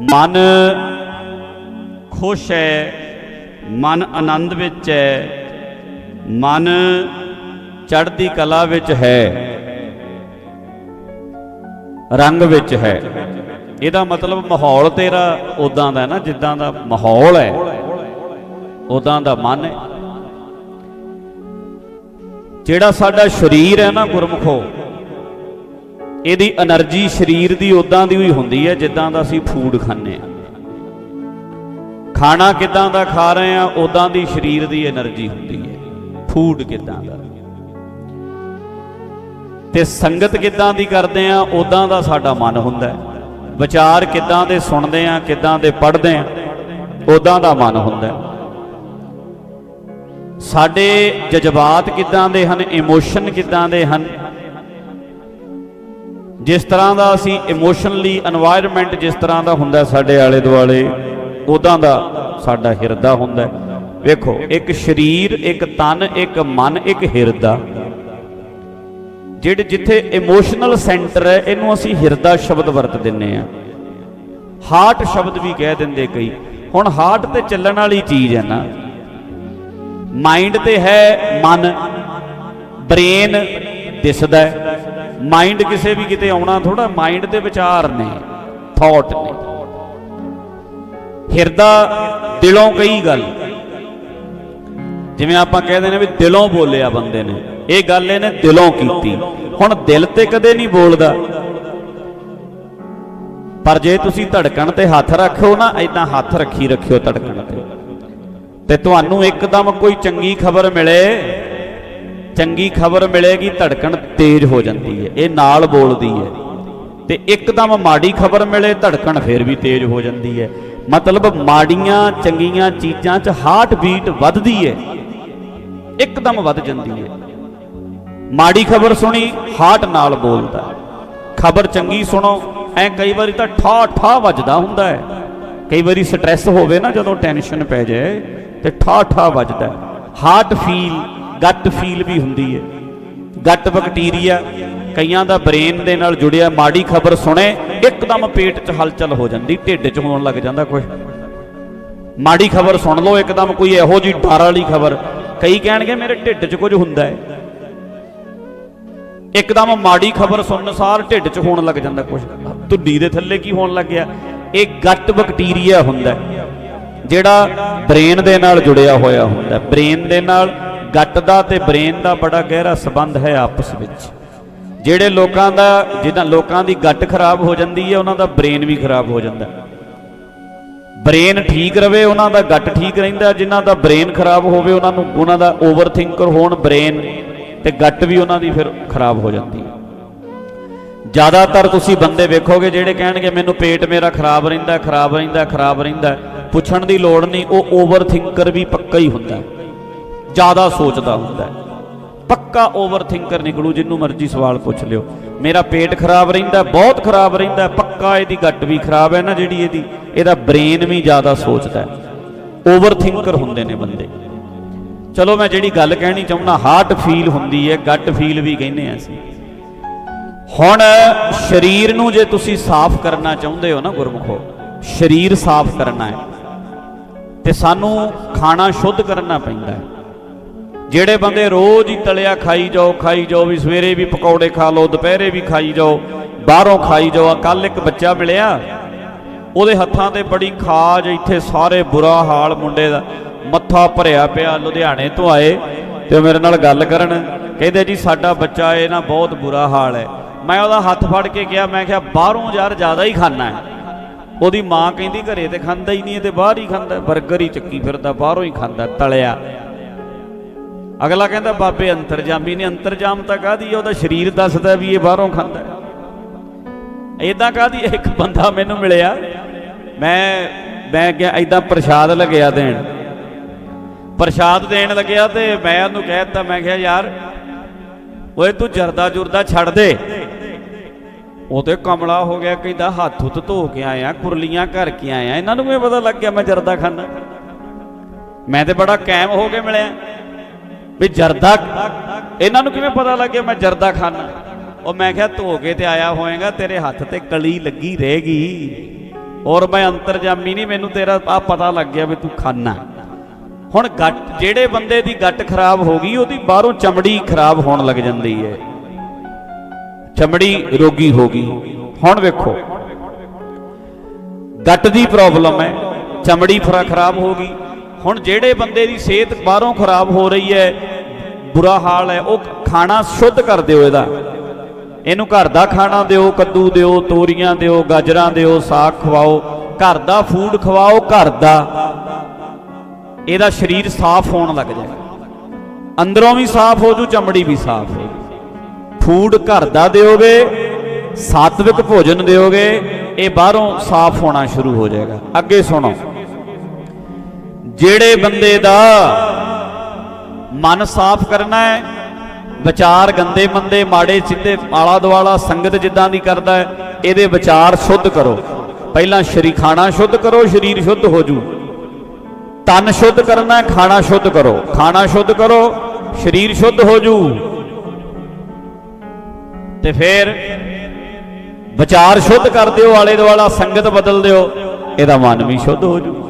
ਮਨ ਖੁਸ਼ ਹੈ, ਮਨ ਆਨੰਦ ਵਿੱਚ ਹੈ, ਮਨ ਚੜ੍ਹਦੀ ਕਲਾ ਵਿੱਚ ਹੈ, ਰੰਗ ਵਿੱਚ ਹੈ। ਇਹਦਾ ਮਤਲਬ ਮਾਹੌਲ ਤੇਰਾ ਉਦਾਂ ਦਾ ਹੈ ਨਾ, ਜਿੱਦਾਂ ਦਾ ਮਾਹੌਲ ਹੈ ਉਦਾਂ ਦਾ ਮਨ ਹੈ। ਜਿਹੜਾ ਸਾਡਾ ਸਰੀਰ ਹੈ ਨਾ ਗੁਰਮਖੋ ਇਹਦੀ એનર્ਜੀ ਸਰੀਰ ਦੀ ਉਦਾਂ ਦੀ ਹੀ ਹੁੰਦੀ ਹੈ ਜਿੱਦਾਂ ਦਾ ਅਸੀਂ ਫੂਡ ਖਾਂਦੇ ਆ ਖਾਣਾ ਕਿਦਾਂ ਦਾ ਖਾ ਰਹੇ ਆ ਉਦਾਂ ਦੀ ਸਰੀਰ ਦੀ એનર્ਜੀ ਹੁੰਦੀ ਹੈ। ਫੂਡ ਕਿਦਾਂ ਦਾ। ਤੇ ਸੰਗਤ ਕਿਦਾਂ ਦੀ ਕਰਦੇ ਆ ਉਦਾਂ ਦਾ ਸਾਡਾ ਮਨ ਹੁੰਦਾ ਵਿਚਾਰ ਕਿਦਾਂ ਦੇ ਸੁਣਦੇ ਆ ਕਿਦਾਂ ਦੇ ਪੜ੍ਹਦੇ ਆ ਉਦਾਂ ਦਾ ਮਨ ਹੁੰਦਾ ਸਾਡੇ ਜਜ਼ਬਾਤ ਕਿਦਾਂ ਦੇ ਹਨ, ਇਮੋਸ਼ਨ ਕਿਦਾਂ ਦੇ ਹਨ ਜਿਸ ਤਰ੍ਹਾਂ ਦਾ ਅਸੀਂ ਇਮੋਸ਼ਨਲੀ এনवायरमेंट ਜਿਸ ਤਰ੍ਹਾਂ ਦਾ ਹੁੰਦਾ ਸਾਡੇ ਆਲੇ ਦੁਆਲੇ, ਉਦਾਂ ਦਾ ਸਾਡਾ ਹਿਰਦਾ ਹੁੰਦਾ ਵੇਖੋ, ਇੱਕ ਸਰੀਰ, ਇੱਕ ਤਨ, ਇੱਕ ਮਨ, ਇੱਕ ਹਿਰਦਾ। ਜਿਹੜੇ ਜਿੱਥੇ ਇਮੋਸ਼ਨਲ ਸੈਂਟਰ ਹੈ, ਇਹਨੂੰ ਅਸੀਂ ਹਿਰਦਾ ਸ਼ਬਦ ਵਰਤ ਦਿੰਨੇ ਆ ਹਾਰਟ ਸ਼ਬਦ ਵੀ ਕਹਿ ਦਿੰਦੇ ਕਈ। ਹੁਣ ਹਾਰਟ ਤੇ ਚੱਲਣ ਵਾਲੀ ਚੀਜ਼ ਹੈ ਨਾ। ਮਾਈਂਡ ਤੇ ਹੈ ਮਨ। ਬ੍ਰੇਨ ਦਿਸਦਾ ਹੈ। ਮਾਈਂਡ ਕਿਸੇ ਵੀ ਕਿਤੇ ਆਉਣਾ ਥੋੜਾ ਮਾਈਂਡ ਦੇ ਵਿਚਾਰ ਨੇ ਥਾਟ ਨੇ। ਹਿਰਦਾ ਦਿਲੋਂ ਕਈ ਗੱਲ। ਜਿਵੇਂ ਆਪਾਂ ਕਹਿੰਦੇ ਨੇ ਵੀ ਦਿਲੋਂ ਬੋਲਿਆ ਬੰਦੇ ਨੇ, ਇਹ ਗੱਲ ਇਹਨੇ ਦਿਲੋਂ ਕੀਤੀ। ਹੁਣ ਦਿਲ ਤੇ ਕਦੇ ਨਹੀਂ ਬੋਲਦਾ। ਪਰ ਜੇ ਤੁਸੀਂ ਧੜਕਣ ਤੇ ਹੱਥ ਰੱਖੋ ਨਾ ਐਦਾਂ ਹੱਥ ਰੱਖੀ ਰੱਖਿਓ ਧੜਕਣ ਤੇ। ਤੇ ਤੁਹਾਨੂੰ ਇੱਕਦਮ ਕੋਈ ਚੰਗੀ ਖਬਰ ਮਿਲੇ ਚੰਗੀ ਖਬਰ ਮਿਲੇਗੀ, ਧੜਕਣ ਤੇਜ਼ ਹੋ ਜਾਂਦੀ ਹੈ। ਇਹ ਨਾਲ ਬੋਲਦੀ ਹੈ। ਤੇ ਇੱਕਦਮ ਮਾੜੀ ਖਬਰ ਮਿਲੇ, ਧੜਕਣ ਫੇਰ ਵੀ ਤੇਜ਼ ਹੋ ਜਾਂਦੀ ਹੈ। ਮਤਲਬ ਮਾੜੀਆਂ, ਚੰਗੀਆਂ ਚੀਜ਼ਾਂ 'ਚ ਹਾਰਟ ਬੀਟ ਵੱਧਦੀ ਹੈ। ਇੱਕਦਮ ਵੱਧ ਜਾਂਦੀ ਹੈ। ਮਾੜੀ ਖਬਰ ਸੁਣੀ ਹਾਰਟ ਨਾਲ ਬੋਲਦਾ। ਖਬਰ ਚੰਗੀ ਸੁਣੋ, ਐ ਕਈ ਵਾਰੀ ਤਾਂ ਠਾ ਠਾ ਵੱਜਦਾ ਹੁੰਦਾ ਹੈ। ਕਈ ਵਾਰੀ ਸਟ੍ਰੈਸ ਹੋਵੇ ਨਾ ਜਦੋਂ ਟੈਨਸ਼ਨ ਪੈ ਜਾਏ, ਤੇ ਠਾ ਠਾ ਵੱਜਦਾ ਹਾਰਟ ਫੀਲ ਗੱਟ ਫੀਲ ਵੀ ਹੁੰਦੀ ਹੈ ਗੱਟ ਬੈਕਟੀਰੀਆ ਕਈਆਂ ਦਾ ਬ੍ਰੇਨ ਦੇ ਨਾਲ ਜੁੜਿਆ ਮਾੜੀ ਖਬਰ ਸੁਣੇ, ਇੱਕਦਮ ਪੇਟ 'ਚ ਹਲਚਲ ਹੋ ਜਾਂਦੀ, ਢਿੱਡ 'ਚ ਹੋਣ ਲੱਗ ਜਾਂਦਾ ਕੁਝ ਮਾੜੀ ਖਬਰ ਸੁਣ ਲਓ, ਇੱਕਦਮ ਕੋਈ ਇਹੋ ਜੀ ਡਰ ਵਾਲੀ ਖਬਰ। ਕਈ ਕਹਿਣਗੇ, ਮੇਰੇ ਢਿੱਡ 'ਚ ਕੁਝ ਹੁੰਦਾ ਹੈ ਇੱਕਦਮ ਮਾੜੀ ਖਬਰ ਸੁਣਨ ਸਾਰ ਢਿੱਡ 'ਚ ਹੋਣ ਲੱਗ ਜਾਂਦਾ ਕੁਝ ਧੁੱਡੀ ਦੇ ਥੱਲੇ ਕੀ ਹੋਣ ਲੱਗਿਆ ਇਹ ਗੱਟ ਬੈਕਟੀਰੀਆ ਹੁੰਦਾ ਜਿਹੜਾ ਬ੍ਰੇਨ ਦੇ ਨਾਲ ਜੁੜਿਆ ਹੋਇਆ ਹੁੰਦਾ ਬ੍ਰੇਨ ਦੇ ਨਾਲ ਗੱਟ ਦਾ ਤੇ ਬ੍ਰੇਨ ਦਾ ਬੜਾ ਗਹਿਰਾ ਸੰਬੰਧ ਹੈ ਆਪਸ ਵਿੱਚ। ਜਿਹੜੇ ਲੋਕਾਂ ਦਾ, ਜਿੱਦਾਂ ਲੋਕਾਂ ਦੀ ਗੱਟ ਖਰਾਬ ਹੋ ਜਾਂਦੀ ਹੈ, ਉਹਨਾਂ ਦਾ ਬ੍ਰੇਨ ਵੀ ਖਰਾਬ ਹੋ ਜਾਂਦਾ ਬ੍ਰੇਨ ਠੀਕ ਰਵੇ, ਉਹਨਾਂ ਦਾ ਗੱਟ ਠੀਕ ਰਹਿੰਦਾ ਜਿਨ੍ਹਾਂ ਦਾ ਬ੍ਰੇਨ ਖਰਾਬ ਹੋਵੇ, ਉਹਨਾਂ ਨੂੰ, ਉਹਨਾਂ ਦਾ ਓਵਰ ਥਿੰਕਰ ਹੋਣ ਬ੍ਰੇਨ ਤੇ ਗੱਟ ਵੀ ਉਹਨਾਂ ਦੀ ਫਿਰ ਖਰਾਬ ਹੋ ਜਾਂਦੀ ਹੈ। ਜ਼ਿਆਦਾਤਰ ਤੁਸੀਂ ਬੰਦੇ ਵੇਖੋਗੇ ਜਿਹੜੇ ਕਹਿਣਗੇ, ਮੈਨੂੰ ਪੇਟ ਮੇਰਾ ਖਰਾਬ ਰਹਿੰਦਾ ਖਰਾਬ ਰਹਿੰਦਾ ਖਰਾਬ ਰਹਿੰਦਾ ਪੁੱਛਣ ਦੀ ਲੋੜ ਨਹੀਂ, ਉਹ ਓਵਰ ਥਿੰਕਰ ਵੀ ਪੱਕਾ ਹੀ ਹੁੰਦਾ ਹੈ। ਜ਼ਿਆਦਾ ਸੋਚਦਾ ਹੁੰਦਾ ਹੈ। ਪੱਕਾ ਓਵਰਥਿੰਕਰ ਨਿਕਲੂ ਜਿੰਨੂੰ ਮਰਜ਼ੀ ਸਵਾਲ ਪੁੱਛ ਲਿਓ। ਮੇਰਾ ਪੇਟ ਖਰਾਬ ਰਹਿੰਦਾ ਬਹੁਤ ਖਰਾਬ ਰਹਿੰਦਾ ਪੱਕਾ ਇਹਦੀ ਗੱਟ ਵੀ ਖਰਾਬ ਹੈ ਨਾ ਜਿਹੜੀ ਇਹਦੀ, ਇਹਦਾ ਬ੍ਰੇਨ ਵੀ ਜ਼ਿਆਦਾ ਸੋਚਦਾ ਹੈ। ਓਵਰਥਿੰਕਰ ਹੁੰਦੇ ਨੇ ਬੰਦੇ। ਚਲੋ ਮੈਂ ਜਿਹੜੀ ਗੱਲ ਕਹਿਣੀ ਚਾਹੁੰਦਾ ਹਾਰਟ ਫੀਲ ਹੁੰਦੀ ਹੈ ਗੱਟ ਫੀਲ ਵੀ ਕਹਿੰਦੇ ਆ ਅਸੀਂ। ਹੁਣ ਸਰੀਰ ਨੂੰ ਜੇ ਤੁਸੀਂ ਸਾਫ਼ ਕਰਨਾ ਚਾਹੁੰਦੇ ਹੋ ਨਾ ਗੁਰਮੁਖੋ, ਸਰੀਰ ਸਾਫ਼ ਕਰਨਾ ਹੈ। ਤੇ ਸਾਨੂੰ ਖਾਣਾ ਸ਼ੁੱਧ ਕਰਨਾ ਪੈਂਦਾ ਹੈ। ਜਿਹੜੇ ਬੰਦੇ ਰੋਜ਼ ਹੀ ਤਲਿਆ ਖਾਈ ਜਾਓ ਖਾਈ ਜਾਓ ਵੀ ਸਵੇਰੇ ਵੀ ਪਕੌੜੇ ਖਾ ਲਓ, ਦੁਪਹਿਰੇ ਵੀ ਖਾਈ ਜਾਓ, ਬਾਹਰੋਂ ਖਾਈ ਜਾਓ ਕੱਲ ਇੱਕ ਬੱਚਾ ਮਿਲਿਆ, ਉਹਦੇ ਹੱਥਾਂ ਤੇ ਬੜੀ ਖਾਜ, ਇੱਥੇ ਸਾਰੇ ਬੁਰਾ ਹਾਲ ਮੁੰਡੇ ਦਾ, ਮੱਥਾ ਭਰਿਆ ਪਿਆ ਲੁਧਿਆਣੇ ਤੋਂ ਆਏ ਤੇ ਉਹ ਮੇਰੇ ਨਾਲ ਗੱਲ ਕਰਨ, ਕਹਿੰਦੇ ਜੀ ਸਾਡਾ ਬੱਚਾ ਇਹ ਨਾ ਬਹੁਤ ਬੁਰਾ ਹਾਲ ਹੈ। ਮੈਂ ਉਹਦਾ ਹੱਥ ਫੜ ਕੇ ਕਿਹਾ, ਮੈਂ ਕਿਹਾ ਬਾਹਰੋਂ ਯਾਰ ਜ਼ਿਆਦਾ ਹੀ ਖਾਣਾ ਹੈ। ਉਹਦੀ ਮਾਂ ਕਹਿੰਦੀ ਘਰੇ ਤੇ ਖਾਂਦਾ ਹੀ ਨਹੀਂ ਇਹ ਤੇ ਬਾਹਰ ਹੀ ਖਾਂਦਾ 버ਗਰ ਹੀ ਚੱਕੀ ਫਿਰਦਾ, ਬਾਹਰੋਂ ਹੀ ਖਾਂਦਾ, ਤਲਿਆ। ਅਗਲਾ ਕਹਿੰਦਾ, ਬਾਬੇ ਅੰਤਰਜਾਮੀ ਨੇ ਅੰਤਰਜਾਮ ਤਾਂ ਕਾਹਦੀ ਉਹਦਾ ਸਰੀਰ ਦੱਸਦਾ ਵੀ ਇਹ ਬਾਹਰੋਂ ਖਾਂਦਾ। ਇਦਾਂ ਕਾਹਦੀ ਇੱਕ ਬੰਦਾ ਮੈਨੂੰ ਮਿਲਿਆ, ਮੈਂ ਮੈਂ ਕਿਹਾ ਇਦਾਂ ਪ੍ਰਸ਼ਾਦ ਲੱਗਿਆ ਦੇਣ। ਪ੍ਰਸ਼ਾਦ ਦੇਣ ਲੱਗਿਆ ਤੇ ਮੈਂ ਉਹਨੂੰ ਕਹਿ ਦਿੱਤਾ, ਮੈਂ ਕਿਹਾ, ਯਾਰ, ਓਏ, ਤੂੰ ਜਰਦਾ ਜੁਰਦਾ ਛੱਡ ਦੇ। ਉਹ ਤੇ ਕਮਲਾ ਹੋ ਗਿਆ, ਕਹਿੰਦਾ, ਹੱਥ ਹੁੱਤ ਧੋ ਕੇ ਆਇਆ, ਕੁਰਲੀਆਂ ਘਰ ਕੇ ਆਇਆ। ਇਹਨਾਂ ਨੂੰ ਵੀ ਪਤਾ ਲੱਗ ਗਿਆ ਮੈਂ ਜਰਦਾ ਖਾਨਾ ਮੈਂ ਤੇ ਬੜਾ ਕਾਇਮ ਹੋ ਕੇ ਮਿਲਿਆ। ਵੀ ਜਰਦਾ ਇਹਨਾਂ ਨੂੰ ਕਿਵੇਂ ਪਤਾ ਲੱਗ ਗਿਆ ਮੈਂ ਜਰਦਾ ਖਾਨਾ? ਉਹ ਮੈਂ ਕਿਹਾ ਧੋ ਕੇ ਤੇ ਆਇਆ ਹੋਏਗਾ, ਤੇਰੇ ਹੱਥ ਤੇ ਕਲੀ ਲੱਗੀ ਰਹੇਗੀ। ਔਰ ਮੈਂ ਅੰਤਰਜਾਮੀ ਨਹੀਂ, ਮੈਨੂੰ ਤੇਰਾ ਆ ਪਤਾ ਲੱਗ ਗਿਆ ਵੀ ਤੂੰ ਖਾਨਾ। ਹੁਣ ਗੱਟ, ਜਿਹੜੇ ਬੰਦੇ ਦੀ ਗੱਟ ਖਰਾਬ ਹੋ ਗਈ, ਉਹਦੀ ਬਾਹਰੋਂ ਚਮੜੀ ਖਰਾਬ ਹੋਣ ਲੱਗ ਜਾਂਦੀ ਹੈ ਚਮੜੀ ਰੋਗੀ ਹੋ ਗਈ। ਹੁਣ ਵੇਖੋ। ਗੱਟ ਦੀ ਪ੍ਰੋਬਲਮ ਹੈ ਚਮੜੀ ਫਰਾ ਖਰਾਬ ਹੋ ਗਈ। ਹੁਣ ਜਿਹੜੇ ਬੰਦੇ ਦੀ ਸਿਹਤ ਬਾਹਰੋਂ ਖਰਾਬ ਹੋ ਰਹੀ ਹੈ, ਬੁਰਾ ਹਾਲ ਹੈ, ਉਹ ਖਾਣਾ ਸ਼ੁੱਧ ਕਰ ਦਿਓ ਇਹਦਾ। ਇਹਨੂੰ ਘਰ ਦਾ ਖਾਣਾ ਦਿਓ, ਕੱਦੂ ਦਿਓ, ਤੋਰੀਆਂ ਦਿਓ, ਗਾਜਰਾਂ ਦਿਓ, ਸਾਗ ਖਵਾਓ, ਘਰ ਦਾ ਫੂਡ ਖਵਾਓ, ਘਰ ਦਾ। ਇਹਦਾ ਸਰੀਰ ਸਾਫ਼ ਹੋਣ ਲੱਗ ਜਾਏਗਾ ਅੰਦਰੋਂ ਵੀ ਸਾਫ਼ ਹੋ ਜੂ, ਚਮੜੀ ਵੀ ਸਾਫ਼ ਹੋ ਫੂਡ ਘਰ ਦਾ ਦਿਓਗੇ, ਸਾਤਵਿਕ ਭੋਜਨ ਦਿਓਗੇ, ਇਹ ਬਾਹਰੋਂ ਸਾਫ਼ ਹੋਣਾ ਸ਼ੁਰੂ ਹੋ ਜਾਏਗਾ। ਅੱਗੇ ਸੁਣੋ। ਜਿਹੜੇ ਬੰਦੇ ਦਾ ਮਨ ਸਾਫ਼ ਕਰਨਾ ਹੈ, ਵਿਚਾਰ ਗੰਦੇ ਮੰਦੇ, ਮਾੜੇ ਸਿੱਧੇ, ਆਲਾ ਦੁਆਲਾ, ਸੰਗਤ ਜਿੱਦਾਂ ਦੀ ਕਰਦਾ ਹੈ, ਇਹਦੇ ਵਿਚਾਰ ਸ਼ੁੱਧ ਕਰੋ। ਪਹਿਲਾਂ ਸ਼ਰੀ ਖਾਣਾ ਸ਼ੁੱਧ ਕਰੋ, ਸਰੀਰ ਸ਼ੁੱਧ ਹੋ ਜੂ। ਤਨ ਸ਼ੁੱਧ ਕਰਨਾ ਖਾਣਾ ਸ਼ੁੱਧ ਕਰੋ। ਖਾਣਾ ਸ਼ੁੱਧ ਕਰੋ, ਸਰੀਰ ਸ਼ੁੱਧ ਹੋ ਜੂ। ਤੇ ਫਿਰ ਵਿਚਾਰ ਸ਼ੁੱਧ ਕਰ ਦਿਓ, ਆਲੇ ਦੁਆਲਾ ਸੰਗਤ ਬਦਲ ਦਿਓ, ਇਹਦਾ ਮਨ ਵੀ ਸ਼ੁੱਧ ਹੋ ਜੂ।